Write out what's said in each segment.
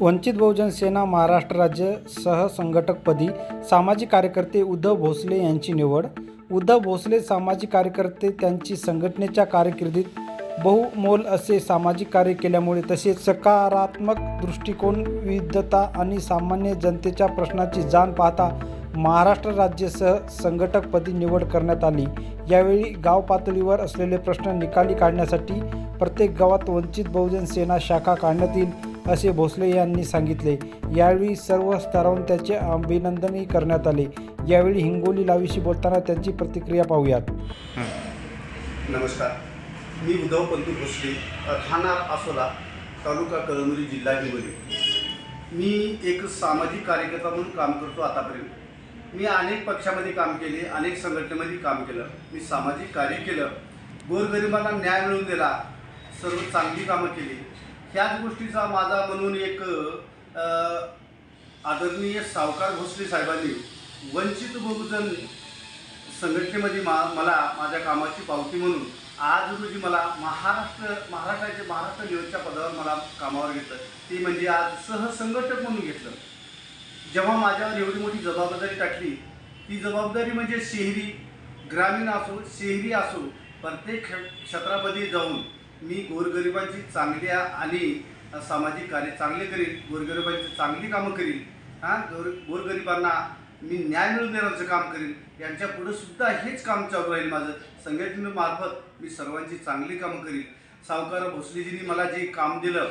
वंचित बहुजन सेना महाराष्ट्र राज्य सहसंघटकपदी सामाजिक कार्यकर्ते उद्धव भोसले यांची निवड. उद्धव भोसले सामाजिक कार्यकर्ते त्यांची संघटनेच्या कारकिर्दीत बहुमोल असे सामाजिक कार्य केल्यामुळे तसेच सकारात्मक दृष्टिकोन विविधता आणि सामान्य जनतेच्या प्रश्नाची जाण पाहता महाराष्ट्र राज्य सह संघटकपदी निवड करण्यात आली. यावेळी गाव पातळीवर असलेले प्रश्न निकाली काढण्यासाठी प्रत्येक गावात वंचित बहुजन सेना शाखा काढण्यात येईल. असे भोसले यांनी सांगितले. यावेळी सर्व स्तरावरून त्याचे अभिनंदनही करण्यात आले. यावेळी हिंगोली लावीशी बोलताना त्यांची प्रतिक्रिया पाहूयात. नमस्कार. मी उद्धव पंतू भोसले राहणार असोला तालुका कळमनुरी जिल्हा हिंगोली. मी एक सामाजिक कार्यकर्ता म्हणून काम करतो आतापर्यंत. मी अनेक पक्षामध्ये काम केले अनेक संघटनेमध्ये काम केलं. मी सामाजिक कार्य केलं. गोरगरिबांना न्याय मिळवून दिला. सर्व चांगली कामं केली. ह्याच गोष्टीचा माझा म्हणून एक आदरणीय सावकार भोसले साहेबांनी वंचित बहुजन संघटनेमध्ये मा मला माझ्या कामाची पावती म्हणून आज रोजी मला महाराष्ट्र महाराष्ट्राचे महाराष्ट्र लेवलच्या पदावर मला कामावर घेतलं. ते म्हणजे आज सहसंघटक म्हणून घेतलं. जेव्हा माझ्यावर एवढी मोठी जबाबदारी टाकली ती जबाबदारी म्हणजे शहरी ग्रामीण असो शहरी असो प्रत्येक क्ष- क्षेत्रामध्ये जाऊन मी गोरगरिबांची चांगल्या आणि सामाजिक कार्य चांगले करीन गोरगरिबांची चांगली कामं करीन हां? गोर गोरगरिबांना मी न्याय मिळवून देण्याचं काम करीन. यांच्या पुढे सुद्धा हेच काम चालू राहील माझं. संघटनेमार्फत मी सर्वांची चांगली कामं करीन. सावकार भोसलेजींनी मला जे काम दिलं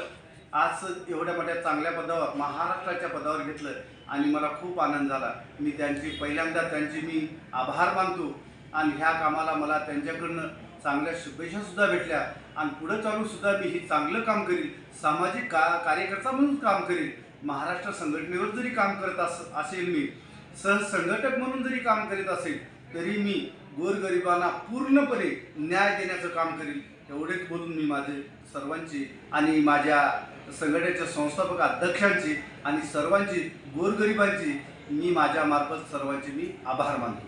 आज एवढ्या मोठ्या चांगल्या पदावर महाराष्ट्राच्या पदावर घेतलं आणि मला खूप आनंद झाला. मी त्यांची पहिल्यांदा त्यांचे मी आभार मानतो आणि ह्या कामाला मला त्यांच्याकडनं चांगल्या शुभेच्छा सुद्धा भेटल्या. आणि पुढं चालून सुद्धा मी हे चांगलं काम करीन. सामाजिक का कार्यकर्ता म्हणून काम करीन. महाराष्ट्र संघटनेवर जरी काम करत अस असेल मी सहसंघटक म्हणून जरी काम करीत असेल तरी मी गोरगरिबांना पूर्णपणे न्याय देण्याचं काम करील एवढेच बोलून मी माझे सर्वांची आणि माझ्या संघटनेच्या संस्थापक अध्यक्षांची आणि सर्वांची गोरगरिबांची मी माझ्या मार्फत सर्वांचे मी आभार मानतो.